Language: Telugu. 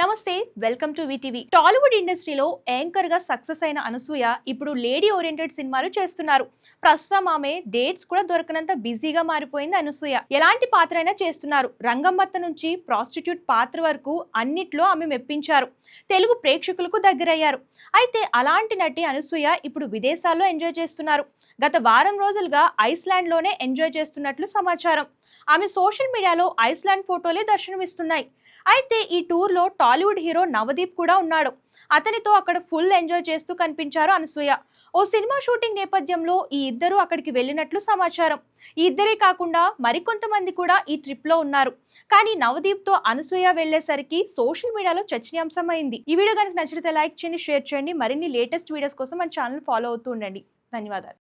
నమస్తే వెల్కమ్ టు విటీవీ. టాలీవుడ్ ఇండస్ట్రీలో యాంకర్గా సక్సెస్ అయిన అనసూయ ఇప్పుడు లేడీ ఓరియంటెడ్ సినిమాలు చేస్తున్నారు. ప్రస్తుతం ఆమె డేట్స్ కూడా దొరకనంత బిజీగా మారిపోయింది అనసూయ. ఎలాంటి పాత్ర అయినా చేస్తున్నారు. రంగమ్మత్త నుంచి ప్రాస్టిట్యూట్ పాత్ర వరకు అన్నిట్లో ఆమె మెప్పించారు. తెలుగు ప్రేక్షకులకు దగ్గరయ్యారు. అయితే అలాంటి నటి అనసూయ ఇప్పుడు విదేశాల్లో ఎంజాయ్ చేస్తున్నారు. గత వారం రోజులుగా ఐస్లాండ్లోనే ఎంజాయ్ చేస్తున్నట్లు సమాచారం. ఆమె సోషల్ మీడియాలో ఐస్లాండ్ ఫోటోలే దర్శనమిస్తున్నాయి. అయితే ఈ టూర్లో టాలీవుడ్ హీరో నవదీప్ కూడా ఉన్నాడు. అతనితో అక్కడ ఫుల్ ఎంజాయ్ చేస్తూ కనిపించారు అనసూయ. ఓ సినిమా షూటింగ్ నేపథ్యంలో ఈ ఇద్దరు అక్కడికి వెళ్ళినట్లు సమాచారం. ఈ ఇద్దరే కాకుండా మరికొంతమంది కూడా ఈ ట్రిప్లో ఉన్నారు. కానీ నవదీప్తో అనసూయ వెళ్ళేసరికి సోషల్ మీడియాలో చర్చనీయాంశం అయింది ఈ వీడియో కనుక నచ్చితే లైక్ చేయండి షేర్ చేయండి. మరిన్ని లేటెస్ట్ వీడియోస్ కోసం మన ఛానల్ ఫాలో అవుతూ ఉండండి. ధన్యవాదాలు.